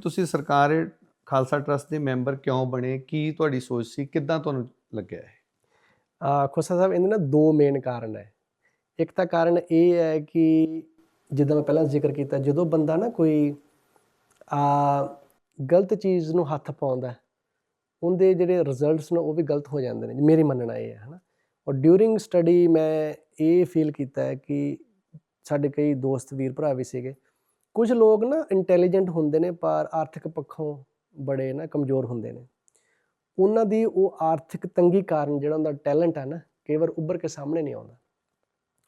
ਤੁਸੀਂ ਸਰਕਾਰ, ਖਾਲਸਾ ਟਰਸਟ ਦੇ ਮੈਂਬਰ ਕਿਉਂ ਬਣੇ? ਕੀ ਤੁਹਾਡੀ ਸੋਚ ਸੀ? ਕਿੱਦਾਂ ਤੁਹਾਨੂੰ ਲੱਗਿਆ ਇਹ? ਆ ਖੋਸਾ ਸਾਹਿਬ, ਇਹਦੇ ਨਾ ਦੋ ਮੇਨ ਕਾਰਨ ਹੈ। ਇੱਕ ਤਾਂ ਕਾਰਨ ਇਹ ਹੈ ਕਿ ਜਿੱਦਾਂ ਮੈਂ ਪਹਿਲਾਂ ਜ਼ਿਕਰ ਕੀਤਾ, ਜਦੋਂ ਬੰਦਾ ਨਾ ਕੋਈ ਆ ਗਲਤ ਚੀਜ਼ ਨੂੰ ਹੱਥ ਪਾਉਂਦਾ ਉਹਦੇ ਜਿਹੜੇ ਰਿਜ਼ਲਟਸ ਨੇ ਉਹ ਵੀ ਗਲਤ ਹੋ ਜਾਂਦੇ ਨੇ। ਮੇਰੀ ਮੰਨਣਾ ਇਹ ਹੈ, ਹਨਾ? ਔਰ ਡਿਊਰਿੰਗ ਸਟੱਡੀ ਮੈਂ ਇਹ ਫੀਲ ਕੀਤਾ ਕਿ ਸਾਡੇ ਕਈ ਦੋਸਤ, ਵੀਰ ਭਰਾ ਵੀ ਸੀਗੇ ਕੁਝ ਲੋਕ ਨਾ ਇੰਟੈਲੀਜੈਂਟ ਹੁੰਦੇ ਨੇ, ਪਰ ਆਰਥਿਕ ਪੱਖੋਂ ਬੜੇ ਨਾ ਕਮਜ਼ੋਰ ਹੁੰਦੇ ਨੇ। ਉਹਨਾਂ ਦੀ ਉਹ ਆਰਥਿਕ ਤੰਗੀ ਕਾਰਨ ਜਿਹੜਾ ਉਹਦਾ ਟੈਲੈਂਟ ਹੈ ਨਾ, ਕਈ ਵਾਰ ਉੱਭਰ ਕੇ ਸਾਹਮਣੇ ਨਹੀਂ ਆਉਂਦਾ।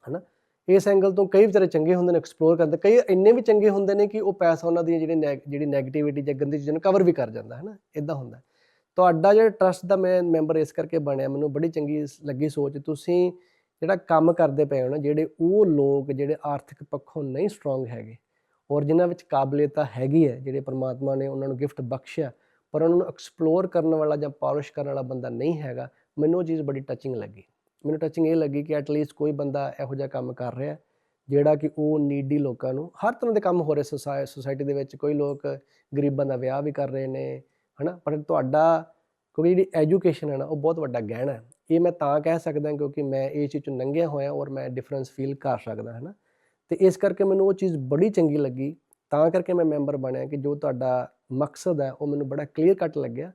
ਹਨਾ? ਇਸ ਐਂਗਲ ਤੋਂ ਕਈ ਵਿਚਾਰੇ ਚੰਗੇ ਹੁੰਦੇ ਨੇ ਐਕਸਪਲੋਰ ਕਰਦੇ। ਕਈ ਇੰਨੇ ਵੀ ਚੰਗੇ ਹੁੰਦੇ ਨੇ ਕਿ ਉਹ ਪੈਸਾ ਉਹਨਾਂ ਦੀ ਜਿਹੜੀ ਨੈਗ- ਜਿਹੜੀ 네ਗੇਟਿਵਿਟੀ ਜਾਂ ਗੰਦੀ ਚੀਜ਼ਾਂ ਨੂੰ ਕਵਰ ਵੀ ਕਰ ਜਾਂਦਾ ਹੈ ਨਾ ਇਦਾਂ ਹੁੰਦਾ। ਤੁਹਾਡਾ ਜਿਹੜਾ ਟਰਸਟ ਦਾ ਮੈਂ ਮੈਂਬਰ ਇਸ ਕਰਕੇ ਬਣਿਆ, ਮੈਨੂੰ ਬੜੀ ਚੰਗੀ ਲੱਗੀ ਸੋਚ। ਤੁਸੀਂ ਜਿਹੜਾ ਕੰਮ ਕਰਦੇ ਪਏ ਹੋ ਨਾ, ਜਿਹੜੇ ਉਹ ਲੋਕ ਜਿਹੜੇ ਆਰਥਿਕ ਪੱਖੋਂ ਨਹੀਂ ਸਟਰੋਂਗ ਹੈਗੇ ਔਰ ਜਿਨ੍ਹਾਂ ਵਿੱਚ ਕਾਬਲੀਅਤ ਹੈਗੀ ਹੈ, ਜਿਹੜੇ ਪ੍ਰਮਾਤਮਾ ਨੇ ਉਹਨਾਂ ਨੂੰ ਗਿਫਟ ਬਖਸ਼ਿਆ, ਪਰ ਉਹਨਾਂ ਨੂੰ ਐਕਸਪਲੋਰ ਕਰਨ ਵਾਲਾ ਜਾਂ ਪਾਲਿਸ਼ ਕਰਨ ਵਾਲਾ ਬੰਦਾ ਨਹੀਂ ਹੈਗਾ, ਮੈਨੂੰ ਉਹ ਚੀਜ਼ ਬੜੀ ਟੱਚਿੰਗ ਲੱਗੀ। ਮੈਨੂੰ ਟੱਚਿੰਗ ਇਹ ਲੱਗੀ ਕਿ ਐਟਲੀਸਟ ਕੋਈ ਬੰਦਾ ਇਹੋ ਜਿਹਾ ਕੰਮ ਕਰ ਰਿਹਾ ਜਿਹੜਾ ਕਿ ਉਹ ਨੀਡੀ ਲੋਕਾਂ ਨੂੰ, ਹਰ ਤਰ੍ਹਾਂ ਦੇ ਕੰਮ ਹੋ ਰਹੇ ਸੋਸਾਇਟੀ ਦੇ ਵਿੱਚ, ਕੋਈ ਲੋਕ ਗਰੀਬਾਂ ਦਾ ਵਿਆਹ ਵੀ ਕਰ ਰਹੇ ਨੇ, ਹਨਾ, ਪਰ ਤੁਹਾਡਾ, ਕਿਉਂਕਿ ਜਿਹੜੀ ਐਜੂਕੇਸ਼ਨ ਹੈ ਨਾ, ਉਹ ਬਹੁਤ ਵੱਡਾ ਗਹਿਣਾ ਹੈ। ਇਹ ਮੈਂ ਤਾਂ ਕਹਿ ਸਕਦਾ ਕਿਉਂਕਿ ਮੈਂ ਇਹ ਚੀਜ਼ ਚੋਂ ਲੰਘਿਆ ਹੋਇਆ ਔਰ ਮੈਂ ਡਿਫਰੈਂਸ ਫੀਲ ਕਰ ਸਕਦਾ ਹੈ ਨਾ ਤੇ ਇਸ ਕਰਕੇ ਮੈਨੂੰ ਉਹ ਚੀਜ਼ ਬੜੀ ਚੰਗੀ ਲੱਗੀ। ਤਾਂ ਕਰਕੇ ਮੈਂ ਮੈਂਬਰ ਬਣਿਆ ਕਿ ਜੋ ਤੁਹਾਡਾ ਮਕਸਦ ਹੈ, ਉਹ ਮੈਨੂੰ ਬੜਾ ਕਲੀਅਰ ਕੱਟ ਲੱਗਿਆ।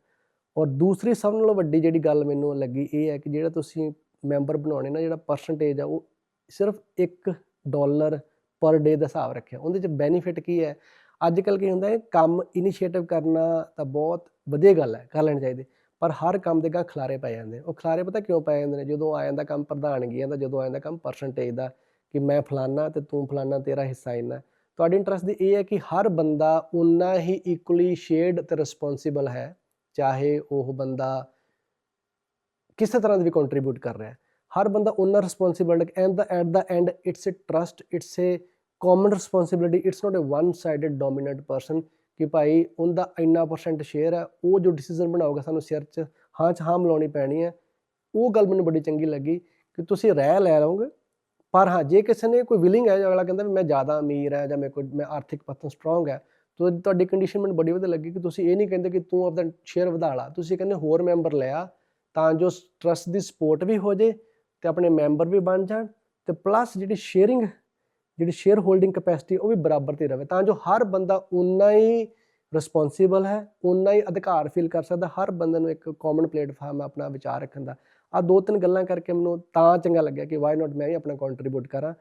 ਔਰ ਦੂਸਰੀ ਸਭ ਨਾਲੋਂ ਵੱਡੀ ਜਿਹੜੀ ਗੱਲ ਮੈਨੂੰ ਲੱਗੀ ਇਹ ਹੈ ਕਿ ਜਿਹੜਾ ਤੁਸੀਂ ਮੈਂਬਰ ਬਣਾਉਣੇ ਨਾ, ਜਿਹੜਾ ਪਰਸੈਂਟੇਜ ਆ, ਉਹ ਸਿਰਫ 1 ਡਾਲਰ ਪਰ ਡੇ ਦਾ ਹਿਸਾਬ ਰੱਖਿਆ। ਉਹਦੇ ਚ ਬੈਨੀਫਿਟ ਕੀ ਹੈ? ਅੱਜ ਕੱਲ ਕੀ ਹੁੰਦਾ ਹੈ, ਕੰਮ ਇਨੀਸ਼ੀਏਟਿਵ ਕਰਨਾ ਤਾਂ ਬਹੁਤ ਵਧੀਆ ਗੱਲ ਹੈ, ਕਰ ਲੈਣੀ ਚਾਹੀਦੇ। ਪਰ ਹਰ ਕੰਮ ਦੇ ਗਾ ਖਲਾਰੇ ਪੈ ਜਾਂਦੇ ਉਹ ਖਲਾਰੇ ਪਤਾ ਕਿਉਂ ਪੈ ਜਾਂਦੇ ਨੇ? ਜਦੋਂ ਆ ਜਾਂਦਾ ਕੰਮ ਪ੍ਰਧਾਨਗੀਆਂ ਦਾ ਜਦੋਂ ਆ ਜਾਂਦਾ ਕੰਮ ਪਰਸੈਂਟੇਜ ਦਾ। ਕਿ ਮੈਂ ਫਲਾਨਾ ਤੇ ਤੂੰ ਫਲਾਨਾ ਤੇਰਾ ਹਿੱਸਾ ਇੰਨਾ ਤੁਹਾਡੀ ਇੰਟਰਸਟ ਦੀ ਇਹ ਹੈ ਕਿ ਹਰ ਬੰਦਾ ਉਨਾ ਹੀ ਇਕੁਅਲੀ ਸ਼ੇਅਰਡ ਤੇ ਰਿਸਪੌਂਸਿਬਲ ਹੈ, ਚਾਹੇ ਉਹ ਬੰਦਾ ਕਿਸੇ ਤਰ੍ਹਾਂ ਦੀ ਵੀ ਕੰਟਰੀਬਿਊਟ ਕਰ ਰਿਹਾ ਹੈ। ਹਰ ਬੰਦਾ ਉਨਾ ਰਿਸਪੌਂਸਿਬਲ ਹੈ and the at the end it's a trust it's a common responsibility it's not a one sided dominant person ਕਿ ਭਾਈ ਉਹਦਾ ਇੰਨਾ ਪਰਸੈਂਟ ਸ਼ੇਅਰ ਹੈ, ਉਹ ਜੋ ਡਿਸੀਜਨ ਬਣਾਓਗਾ ਸਾਨੂੰ ਸਿਰ 'ਚ ਹਾਂ 'ਚ ਹਾਂ ਮਿਲਾਉਣੀ ਪੈਣੀ ਹੈ। ਉਹ ਗੱਲ ਮੈਨੂੰ ਬੜੀ ਚੰਗੀ ਲੱਗੀ ਕਿ ਤੁਸੀਂ ਰਹਿ ਲੈ ਲਓਗੇ। ਪਰ ਹਾਂ, ਜੇ ਕਿਸੇ ਨੇ ਕੋਈ ਵਿਲਿੰਗ ਹੈ ਜਾਂ ਅਗਲਾ ਕਹਿੰਦਾ ਵੀ ਮੈਂ ਜ਼ਿਆਦਾ ਅਮੀਰ ਹੈ ਜਾਂ ਮੈਂ ਕੋਈ, ਮੈਂ ਆਰਥਿਕ ਪੱਖੋਂ ਸਟਰੋਂਗ ਹੈ, ਤਾਂ ਤੁਹਾਡੀ ਕੰਡੀਸ਼ਨ ਮੈਨੂੰ ਬੜੀ ਵਧੀਆ ਲੱਗੀ ਕਿ ਤੁਸੀਂ ਇਹ ਨਹੀਂ ਕਹਿੰਦੇ ਕਿ ਤੂੰ ਆਪਣਾ ਸ਼ੇਅਰ ਵਧਾ ਲਾ। ਤੁਸੀਂ ਕਹਿੰਦੇ ਹੋਰ ਮੈਂਬਰ ਲਿਆ ਤਾਂ ਜੋ ਟਰਸਟ ਦੀ ਸਪੋਰਟ ਵੀ ਹੋ ਜੇ ਤੇ ਆਪਣੇ ਮੈਂਬਰ ਵੀ ਬਣ ਜਾਣ ਤੇ ਪਲੱਸ ਜਿਹੜੀ ਸ਼ੇਅਰਿੰਗ ਜਿਹੜੀ ਸ਼ੇਅਰ ਹੋਲਡਿੰਗ ਕੈਪੈਸਿਟੀ ਉਹ ਵੀ ਬਰਾਬਰ ਤੇ ਰਵੇ, ਤਾਂ ਜੋ ਹਰ ਬੰਦਾ ਉਨਾ ਹੀ ਰਿਸਪੌਂਸਿਬਲ ਹੈ ਉਨਾ ਹੀ ਅਧਿਕਾਰ ਫੀਲ ਕਰ ਸਕਦਾ, ਹਰ ਬੰਦੇ ਨੂੰ ਇੱਕ ਕਾਮਨ ਪਲੇਟਫਾਰਮ ਆਪਣਾ ਵਿਚਾਰ ਰੱਖਣ ਦਾ। ਆ ਦੋ ਤਿੰਨ ਗੱਲਾਂ ਕਰਕੇ ਮੈਨੂੰ ਤਾਂ ਚੰਗਾ ਲੱਗਿਆ ਕਿ ਵਾਈ ਨਾਟ ਮੈਂ ਵੀ ਆਪਣਾ ਕੰਟਰੀਬਿਊਟ ਕਰਾਂ।